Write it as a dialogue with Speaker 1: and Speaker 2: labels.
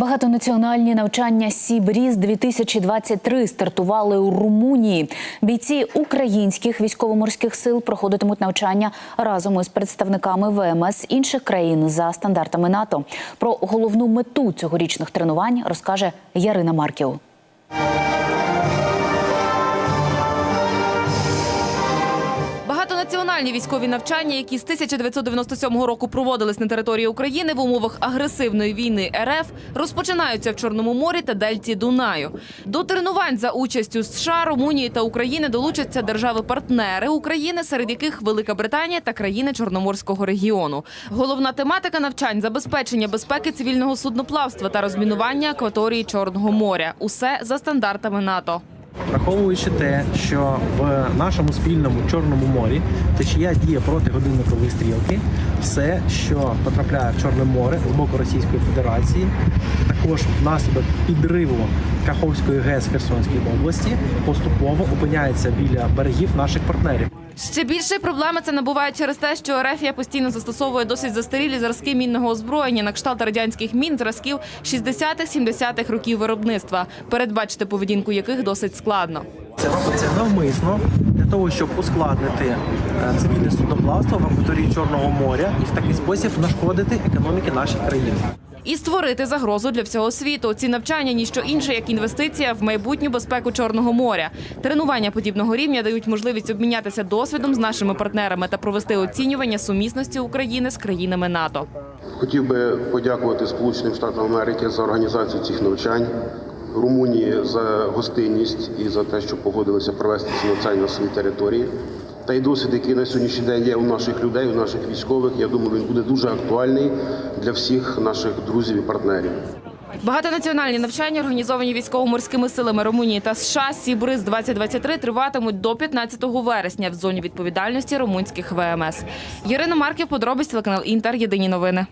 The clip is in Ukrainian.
Speaker 1: Багатонаціональні навчання Сібріз 2023 стартували у Румунії. Бійці українських військово-морських сил проходитимуть навчання разом із представниками ВМС інших країн за стандартами НАТО. Про головну мету цьогорічних тренувань розкаже Ярина Марків.
Speaker 2: Багатонаціональні військові навчання, які з 1997 року проводились на території України в умовах агресивної війни РФ, розпочинаються в Чорному морі та Дельті Дунаю. До тренувань за участю США, Румунії та України долучаться держави-партнери України, серед яких Велика Британія та країни Чорноморського регіону. Головна тематика навчань забезпечення безпеки цивільного судноплавства та розмінування акваторії Чорного моря. Усе за стандартами НАТО.
Speaker 3: Враховуючи те, що в нашому спільному Чорному морі течія діє проти годинникової стрілки, все, що потрапляє в Чорне море з боку Російської Федерації, також внаслідок підриву Каховської ГЕС Херсонської області, поступово опиняється біля берегів наших партнерів.
Speaker 2: Ще більше проблеми це набуває через те, що РФ постійно застосовує досить застарілі зразки мінного озброєння на кшталт радянських мін зразків 60-70-х років виробництва, передбачити поведінку яких досить складно.
Speaker 3: Це робиться навмисно того, щоб ускладнити е, цивільне судноплавство в акваторії Чорного моря і в такий спосіб нашкодити економіки нашої країни.
Speaker 2: І створити загрозу для всього світу. Ці навчання ніщо інше, як інвестиція в майбутню безпеку Чорного моря. Тренування подібного рівня дають можливість обмінятися досвідом з нашими партнерами та провести оцінювання сумісності України з країнами НАТО.
Speaker 4: Хотів би подякувати Сполученим Штатам Америки за організацію цих навчань, Румунії за гостинність і за те, що погодилися провести ці навчання на своїй території. Та й досвід, який на сьогоднішній день є у наших людей, у наших військових, я думаю, він буде дуже актуальний для всіх наших друзів і партнерів.
Speaker 2: Багатонаціональні навчання, організовані військово-морськими силами Румунії та США Сібриз 2023 триватимуть до 15 вересня в зоні відповідальності румунських ВМС. Ірина Марків, подробиць телеканал Інтер. Єдині новини.